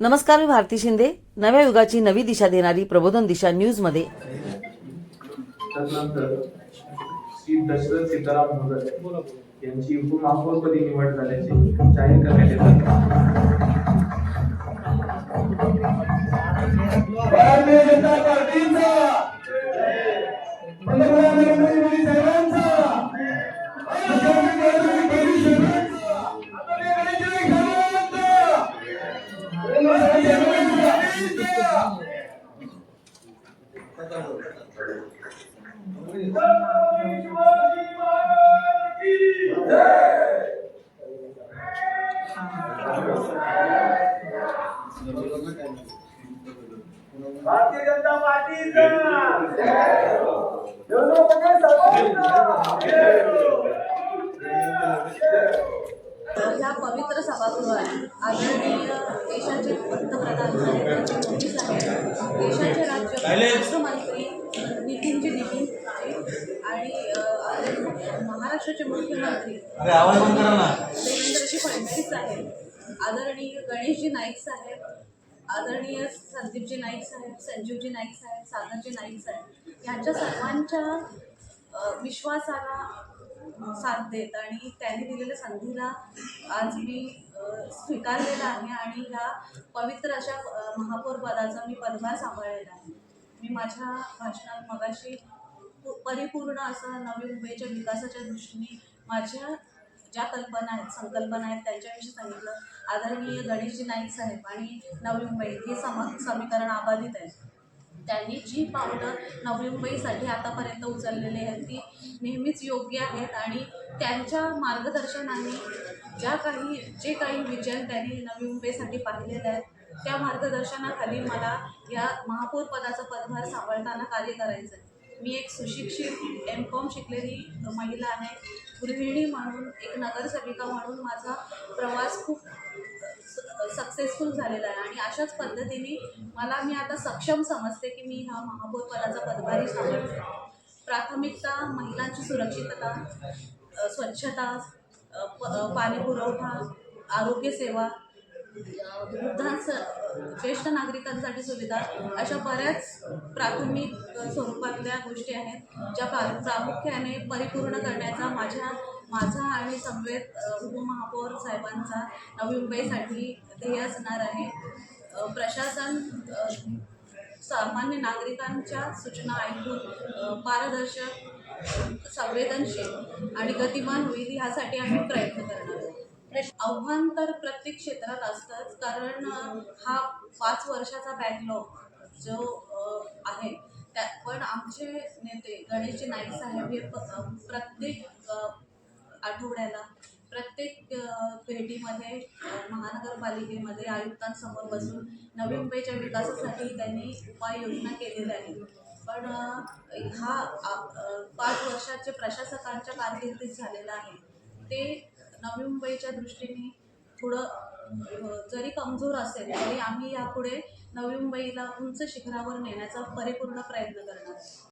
नमस्कार मी भारती शिंदे. नव्या युगाची नवी दिशा देणारी प्रबोधन दिशा न्यूजमध्ये त्यानंतर श्री दशरथ सीताराम भगत यांची उपमहापौरपदी निवड झाल्याचे जाहीर करण्यात येत आहे. भारतीय जनता पार्टीचा भारतीय जनता पार्टीचा या पवित्र सभागृहात आदरणीय देशाचे पंतप्रधान महाराष्ट्राचे मुख्यमंत्री देवेंद्रजी फडणवीस साहेब आदरणीय गणेशजी नाईक साहेब आदरणीय संदीपजी नाईक साहेब संजीवजी नाईक साहेब सागरजी नाईक साहेब यांच्या सर्वांच्या विश्वासाला साथ देत आणि त्यांनी दिलेल्या संधीला आज मी स्वीकारलेला आहे आणि ह्या पवित्र अशा महापौर पदाचा मी पदभार सांभाळलेला आहे. मी माझ्या भाषणात मगाशी परिपूर्ण असं नवी मुंबईच्या विकासाच्या दृष्टीने माझ्या ज्या कल्पना आहेत संकल्पना आहेत त्यांच्याविषयी सांगितलं. आदरणीय गणेशजी नाईक साहेब आणि नवी मुंबई हे सम समीकरण अबाधित आहे त्यांनी जी पावलं नवी मुंबईसाठी आतापर्यंत उचललेली आहेत ती नेहमीच योग्य आहेत आणि त्यांच्या मार्गदर्शनाने ज्या काही जे काही विजन त्यांनी नवी मुंबईसाठी पाहिलेले आहेत त्या मार्गदर्शनाखाली मला या महापौर पदाचा पदभार सांभाळताना कार्य करायचं आहे मी एक सुशिक्षित एम कॉम शिकलेली महिला आहे. गृहिणी म्हणून एक नगरसेविका म्हणून माझा प्रवास खूप सक्सेसफुल झालेला आहे. आणि अशाच पद्धतीने मला मी आता सक्षम समजते की मी ह्या महापौर पदाचा पदभारी सांभाळते प्राथमिकता महिलांची सुरक्षितता स्वच्छता प- पाणीपुरवठा आरोग्यसेवा वृद्धांस ज्येष्ठ नागरिकांसाठी सुविधा अशा बऱ्याच प्राथमिक स्वरूपातल्या गोष्टी आहेत ज्या प्रा- प्रामुख्याने परिपूर्ण करण्याचा माझ्या माझा आणि समवेत उपमहापौर साहेबांचा नवी मुंबईसाठी ध्येय असणार आहे. प्रशासन सामान्य नागरिकांच्या सूचना ऐकून पारदर्शक संवेदनशील आणि गतिमान होईल ह्यासाठी आम्ही प्रयत्न करणार आहोत. आव्हान तर प्रत्येक क्षेत्रात असतंच कारण हा पाच वर्षाचा बॅकलॉग जो आहे त्या पण आमचे नेते गणेश नाईक साहेब हे प्रत्येक आठवड्याला प्रत्येक भेटीमध्ये महानगरपालिकेमध्ये आयुक्तांसमोर बसून नवी मुंबईच्या विकासासाठी त्यांनी उपाययोजना केलेल्या आहेत. पण हा पाच वर्षाचे प्रशासकांच्या कारकिर्दीत झालेला आहे. ते नवी मुंबईच्या दृष्टीने थोडं जरी कमजोर असेल तरी आम्ही यापुढे नवी मुंबईला उंच शिखरावर नेण्याचा परिपूर्ण प्रयत्न करणार.